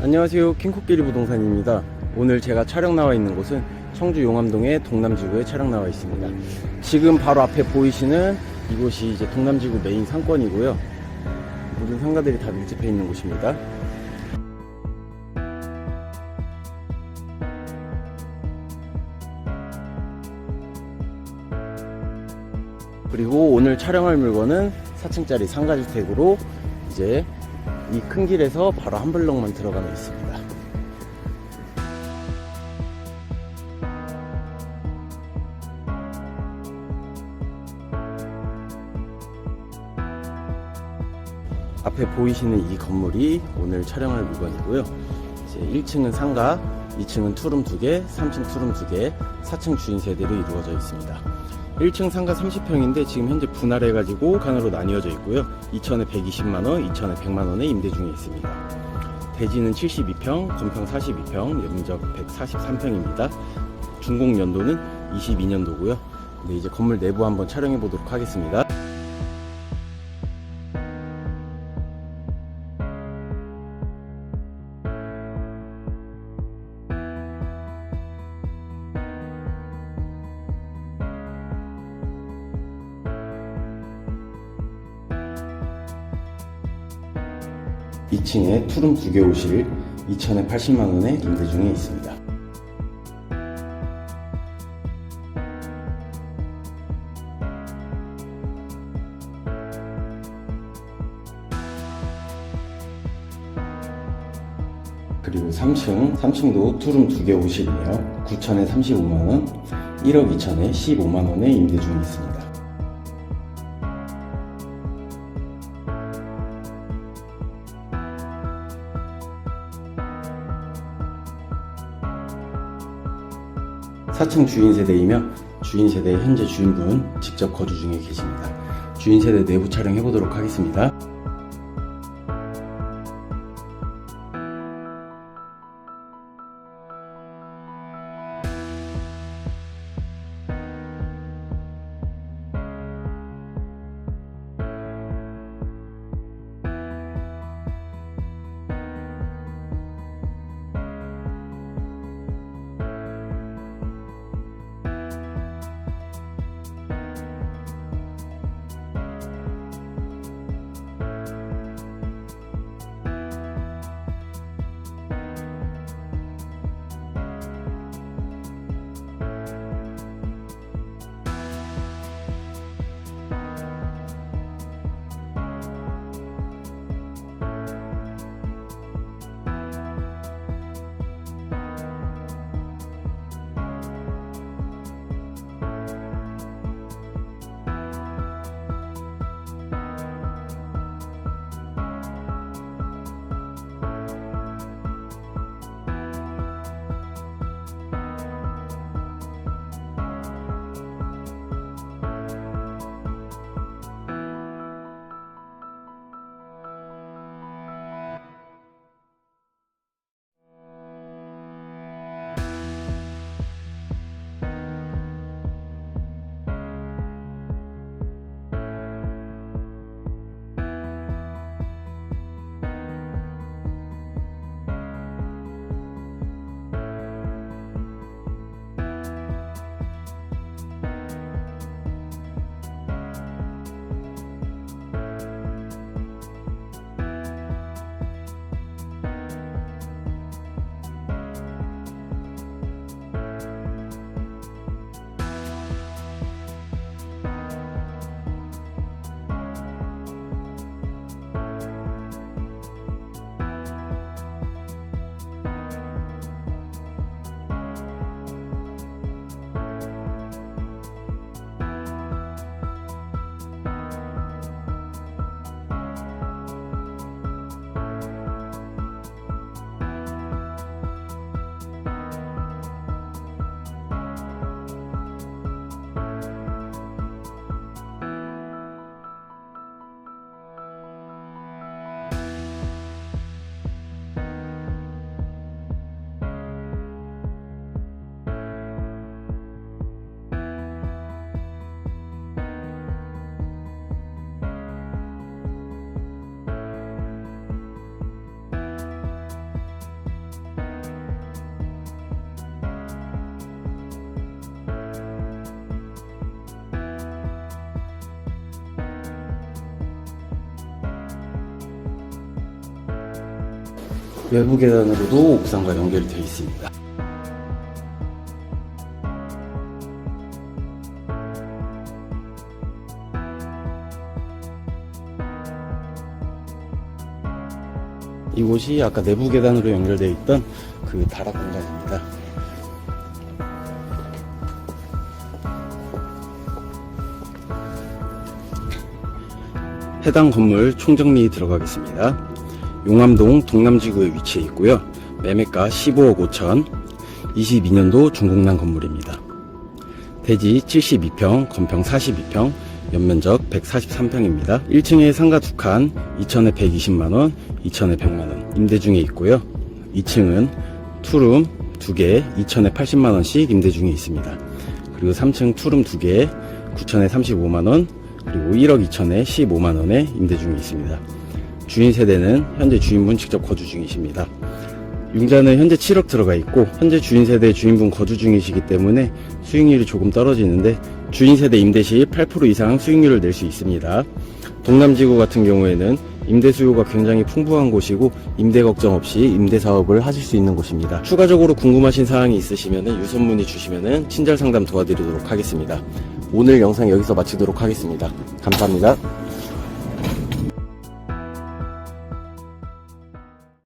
안녕하세요. 킹코끼리 부동산입니다. 오늘 제가 촬영 나와 있는 곳은 청주 용암동의 동남지구에 촬영 나와 있습니다. 지금 바로 앞에 보이시는 이곳이 이제 동남지구 메인 상권이고요. 모든 상가들이 다 밀집해 있는 곳입니다. 그리고 오늘 촬영할 물건은 4층짜리 상가주택으로 이제 이 큰 길에서 바로 한 블럭만 들어가면 있습니다. 앞에 보이시는 이 건물이 오늘 촬영할 물건이고요. 이제 1층은 상가, 2층은 투룸 2개, 3층 투룸 2개, 4층 주인 세대로 이루어져 있습니다. 1층 상가 30평인데 지금 현재 분할해가지고 칸으로 나뉘어져 있고요. 2천에 120만원, 2천에 100만원에 임대 중에 있습니다. 대지는 72평, 건평 42평, 면적 143평입니다. 준공 연도는 22년도고요. 네, 이제 건물 내부 한번 촬영해 보도록 하겠습니다. 이층에 투룸 2개 오실 2천에 80만원에 임대 중에 있습니다. 그리고 3층, 3층도 투룸 2개 오실이에요. 9천에 35만원, 1억 2천에 15만원에 임대 중에 있습니다. 사층 주인 세대이며 주인 세대 현재 주인분 직접 거주 중에 계십니다. 주인 세대 내부 촬영해 보도록 하겠습니다. 외부 계단으로도 옥상과 연결되어 있습니다. 이곳이 아까 내부 계단으로 연결되어 있던 그 다락 공간입니다. 해당 건물 총정리 들어가겠습니다. 용암동 동남지구에 위치해 있고요. 매매가 15억 5천, 22년도 중공난 건물입니다. 대지 72평, 건평 42평, 연면적 143평입니다. 1층에 상가 2칸, 2천에 120만원, 2천에 100만원 임대 중에 있고요. 2층은 투룸 2개, 2천에 80만원씩 임대 중에 있습니다. 그리고 3층 투룸 2개, 9천에 35만원, 그리고 1억 2천에 15만원에 임대 중에 있습니다. 주인 세대는 현재 주인분 직접 거주 중이십니다. 융자는 현재 7억 들어가 있고 현재 주인 세대 주인분 거주 중이시기 때문에 수익률이 조금 떨어지는데 주인 세대 임대 시 8% 이상 수익률을 낼 수 있습니다. 동남지구 같은 경우에는 임대 수요가 굉장히 풍부한 곳이고 임대 걱정 없이 임대 사업을 하실 수 있는 곳입니다. 추가적으로 궁금하신 사항이 있으시면 유선 문의 주시면 친절 상담 도와드리도록 하겠습니다. 오늘 영상 여기서 마치도록 하겠습니다. 감사합니다.